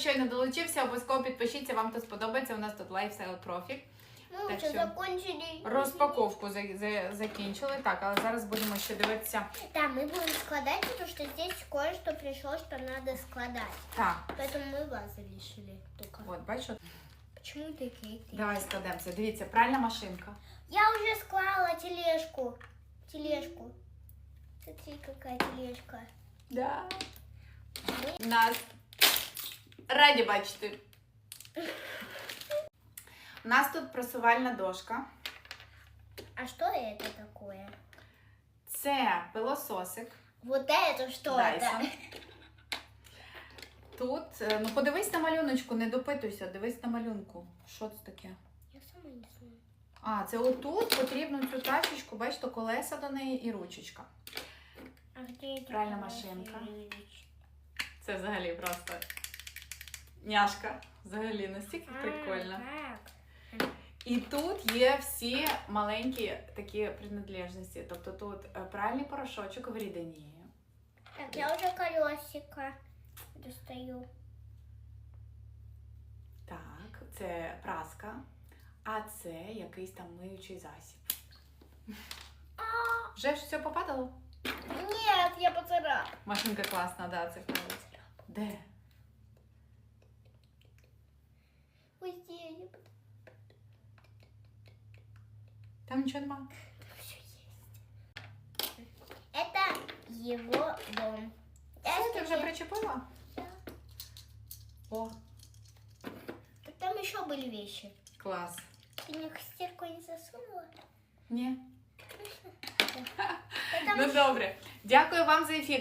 щойно долучився, обов'язково підпишіться, вам тут сподобається. У нас тут лайфстайл профіль. Мы Так уже что закончили. Розпаковку за- за- закінчили. Так, але зараз будемо ще дивитися. Да, мы будем складать, потому что здесь кое-что пришло, что надо складать. Так, Поэтому мы вас решили только. от бачу. Почему такие? Давай складемося. Дивіться, пральна машинка. Я уже склала тележку. Тележку. Смотри, какая тележка. Да. Нас раді бачити. У нас тут просувальна дошка. А что это такое? Це пилососик. Вот это что Dyson. это? Тут, е, ну подивись на малюночку, не допитуйся, дивись на малюнку. Що це таке? Я сама не знаю. А, це отут потрібно цю тачечку, бачите, колеса до неї і ручечка. А где это? Пральна машинка. Це взагалі просто няшка. Взагалі настільки прикольно. І тут є всі маленькі такі принадлежності. Тобто тут е, пральний порошочок в рідині. Так, я уже колесико достаю. Так, це праска, а це якийсь там миючий засіб. Вже все попадало? Нет, я поцарапала. Машинка класна, да, це правда. Де? Ой, здесь. Там нічого нема. Всё есть. Это его дом. Я Все, ти вже скажи- причепила? Да. О, Так Там еще были вещи. клас. Ты мне в стирку не засунула? Ні. Да. Да там Ну добре. Дякую вам за ефір.